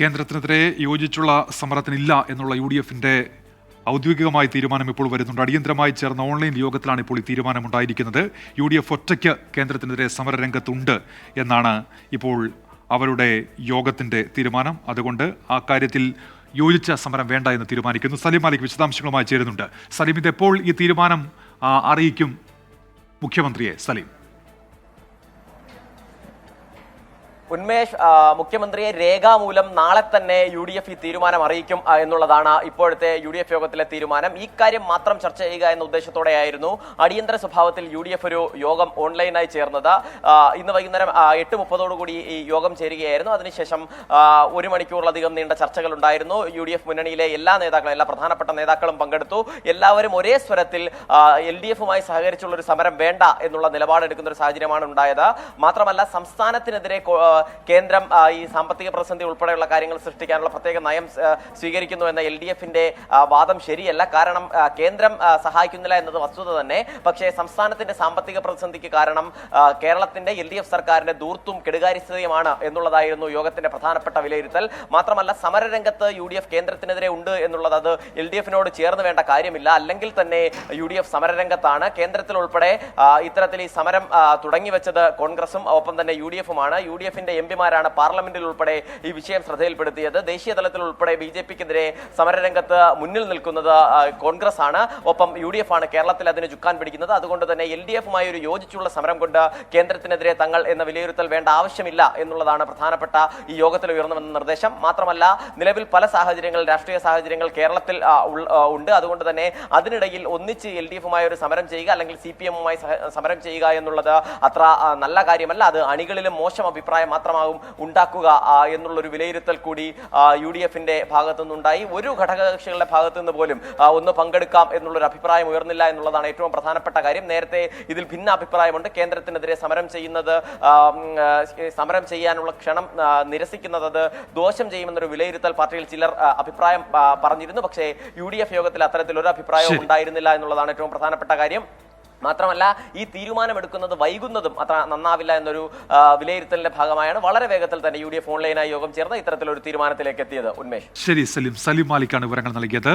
കേന്ദ്രത്തിനെതിരെ യോജിച്ചുള്ള സമരത്തിനില്ല എന്നുള്ള U D എഫിന്റെ ഔദ്യോഗികമായ തീരുമാനം ഇപ്പോൾ വരുന്നുണ്ട്. അടിയന്തരമായി ചേർന്ന ഓൺലൈൻ യോഗത്തിലാണ് ഇപ്പോൾ ഈ തീരുമാനമുണ്ടായിരിക്കുന്നത്. യു ഡി എഫ് ഒറ്റയ്ക്ക് കേന്ദ്രത്തിനെതിരെ സമരരംഗത്തുണ്ട് എന്നാണ് ഇപ്പോൾ അവരുടെ യോഗത്തിന്റെ തീരുമാനം. അതുകൊണ്ട് ആ കാര്യത്തിൽ യോജിച്ച സമരം വേണ്ട എന്ന് തീരുമാനിക്കുന്നു. സലീം മാലിക് വിശദാംശങ്ങളുമായി ചേരുന്നുണ്ട്. സലീം ഇതെപ്പോൾ ഈ തീരുമാനം അറിയിക്കും മുഖ്യമന്ത്രിയെ? സലീം. ഉന്മേഷ് മുഖ്യമന്ത്രിയെ രേഖാമൂലം നാളെ തന്നെ യു ഡി എഫ് ഈ തീരുമാനം അറിയിക്കും എന്നുള്ളതാണ് ഇപ്പോഴത്തെ യു ഡി എഫ് യോഗത്തിലെ തീരുമാനം. ഈ കാര്യം മാത്രം ചർച്ച ചെയ്യുക എന്ന ഉദ്ദേശത്തോടെയായിരുന്നു അടിയന്തര സ്വഭാവത്തിൽ യു ഡി എഫ് ഒരു യോഗം ഓൺലൈനായി ചേർന്നത്. ഇന്ന് വൈകുന്നേരം എട്ട് മുപ്പതോടുകൂടി ഈ യോഗം ചേരുകയായിരുന്നു. അതിനുശേഷം ഒരു മണിക്കൂറിലധികം നീണ്ട ചർച്ചകൾ ഉണ്ടായിരുന്നു. യു ഡി എഫ് മുന്നണിയിലെ എല്ലാ നേതാക്കളും എല്ലാ പ്രധാനപ്പെട്ട നേതാക്കളും പങ്കെടുത്തു. എല്ലാവരും ഒരേ സ്വരത്തിൽ എൽ ഡി എഫുമായി സഹകരിച്ചുള്ള ഒരു സമരം വേണ്ട എന്നുള്ള നിലപാടെടുക്കുന്ന ഒരു സാഹചര്യമാണ് ഉണ്ടായത്. മാത്രമല്ല സംസ്ഥാനത്തിനെതിരെ കേന്ദ്രം ഈ സാമ്പത്തിക പ്രതിസന്ധി ഉൾപ്പെടെയുള്ള കാര്യങ്ങൾ സൃഷ്ടിക്കാനുള്ള പ്രത്യേക നയം സ്വീകരിക്കുന്നു എന്ന എൽ ഡി എഫിന്റെ വാദം ശരിയല്ല. കാരണം കേന്ദ്രം സഹായിക്കുന്നില്ല എന്നത് വസ്തുത തന്നെ. പക്ഷേ സംസ്ഥാനത്തിന്റെ സാമ്പത്തിക പ്രതിസന്ധിക്ക് കാരണം കേരളത്തിന്റെ എൽ ഡി എഫ് സർക്കാരിന്റെ ദൂർത്തും കെടുകാര്യസ്ഥതയുമാണ് എന്നുള്ളതായിരുന്നു യോഗത്തിന്റെ പ്രധാനപ്പെട്ട വിലയിരുത്തൽ. മാത്രമല്ല സമരരംഗത്ത് യു ഡി എഫ് കേന്ദ്രത്തിനെതിരെ ഉണ്ട് എന്നുള്ളത് അത് എൽ ഡി എഫിനോട് ചേർന്ന് വേണ്ട കാര്യമില്ല. അല്ലെങ്കിൽ തന്നെ യു ഡി എഫ് സമരരംഗത്താണ്. കേന്ദ്രത്തിൽ ഉൾപ്പെടെ ഇത്തരത്തിൽ ഈ സമരം തുടങ്ങി വെച്ചത് കോൺഗ്രസും ഒപ്പം തന്നെ യു ഡി എഫുമാണ്. യു ഡി എം പിമാരാണ് പാർലമെന്റിൽ ഉൾപ്പെടെ ഈ വിഷയം ശ്രദ്ധയിൽപ്പെടുത്തിയത്. ദേശീയ തലത്തിൽ ഉൾപ്പെടെ ബി ജെ പിക്കെതിരെ സമരരംഗത്ത് മുന്നിൽ നിൽക്കുന്നത് കോൺഗ്രസ് ആണ് ഒപ്പം യു ഡി എഫ് ആണ് കേരളത്തിൽ അതിന് ചുക്കാൻ പിടിക്കുന്നത്. അതുകൊണ്ട് തന്നെ എൽ ഡി എഫുമായി ഒരു യോജിച്ചുള്ള സമരം കൊണ്ട് കേന്ദ്രത്തിനെതിരെ തങ്ങൾ എന്ന വിലയിരുത്തൽ വേണ്ട ആവശ്യമില്ല എന്നുള്ളതാണ് പ്രധാനപ്പെട്ട ഈ യോഗത്തിൽ ഉയർന്നു വന്ന നിർദ്ദേശം. മാത്രമല്ല നിലവിൽ പല സാഹചര്യങ്ങൾ രാഷ്ട്രീയ സാഹചര്യങ്ങൾ കേരളത്തിൽ ഉണ്ട്. അതുകൊണ്ട് തന്നെ അതിനിടയിൽ ഒന്നിച്ച് എൽ ഡി എഫുമായി ഒരു സമരം ചെയ്യുക അല്ലെങ്കിൽ സി പി എമ്മുമായി സമരം ചെയ്യുക എന്നുള്ളത് അത്ര നല്ല കാര്യമല്ല. അത് അണികളിലും മോശം അഭിപ്രായം മാത്രമാകും ഉണ്ടാക്കുക എന്നുള്ളൊരു വിലയിരുത്തൽ കൂടി യു ഡി എഫിന്റെ ഭാഗത്തു നിന്നുണ്ടായി ഒരു ഘടകകക്ഷികളുടെ ഭാഗത്തു നിന്ന് പോലും ഒന്ന് പങ്കെടുക്കാം എന്നുള്ളൊരു അഭിപ്രായം ഉയർന്നില്ല എന്നുള്ളതാണ് ഏറ്റവും പ്രധാനപ്പെട്ട കാര്യം. നേരത്തെ ഇതിൽ ഭിന്ന അഭിപ്രായമുണ്ട് കേന്ദ്രത്തിനെതിരെ സമരം ചെയ്യുന്നത് സമരം ചെയ്യാനുള്ള ക്ഷണം നിരസിക്കുന്നത് അത് ദോഷം ചെയ്യുമെന്നൊരു വിലയിരുത്തൽ പാർട്ടിയിൽ ചിലർ അഭിപ്രായം പറഞ്ഞിരുന്നു. പക്ഷേ യു ഡി എഫ് യോഗത്തിൽ അത്തരത്തിലൊരു അഭിപ്രായവും ഉണ്ടായിരുന്നില്ല എന്നുള്ളതാണ് ഏറ്റവും പ്രധാനപ്പെട്ട കാര്യം. മാത്രമല്ല ഈ തീരുമാനമെടുക്കുന്നത് വൈകുന്നതും അത്ര നന്നാവില്ല എന്നൊരു വിലയിരുത്തലിന്റെ ഭാഗമായാണ് വളരെ വേഗത്തിൽ തന്നെ യു ഡി എഫ് ഓൺലൈനായി യോഗം ചേർന്ന് ഇത്തരത്തിലൊരു തീരുമാനത്തിലേക്ക് എത്തിയത്. ഉന്മേഷ്. ശരി സലിം സലിം മാലിക്കാണ് വിവരങ്ങൾ നൽകിയത്.